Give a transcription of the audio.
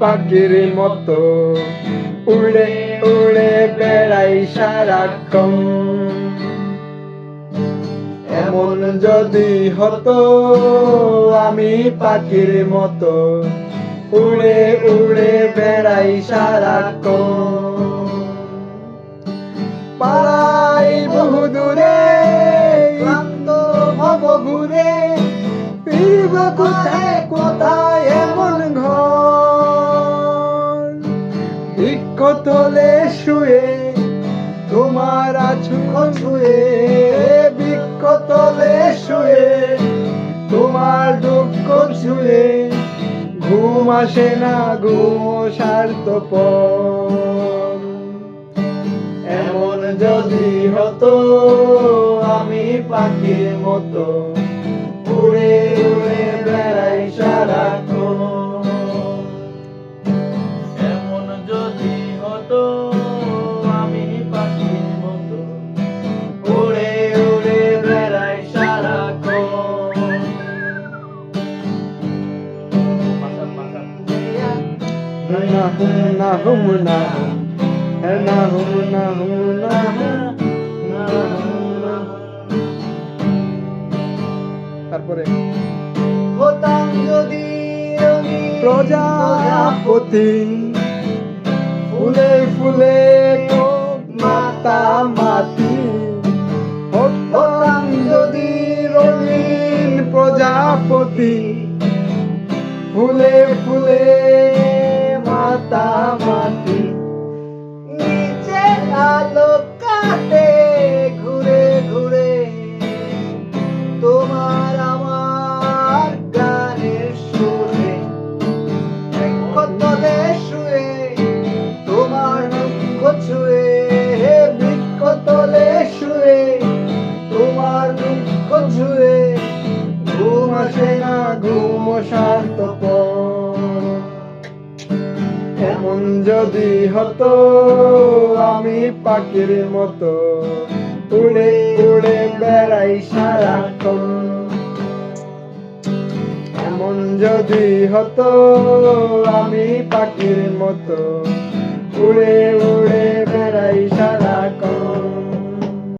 পাখির মতো। উড়ে উড়ে বেড়াই সারাক্ষণ। এমন যদি হতো, আমি পাখির মতো উড়ে উড়ে বেড়াই সারাক্ষণ। পাড়াই বহু দূরে ঘুরে কোথায় কোথায় তলে শুয়ে, তোমার আছু ছুয়ে, বৃক্ষ তলে শুয়ে, তোমার দুঃখ ছুয়ে, ঘুম আসে না ঘুম স্বার্থপর। এমন যদি হতো, আমি পাখির মতো না হুম না হুম না হুম না হুম না হুম না তারপরে হতাম যদি প্রজাপতি ফুলে ফুলে মাতা মাতি হতাম যদি রঙিন প্রজাপতি ফুলে ফুলে আসে না ঘুম শান্তপর এমন যদি হতো, আমি পাখির মতো উড়ে উড়ে বেড়াই সারাক্ষণ। এমন যদি হতো, আমি পাখির মতো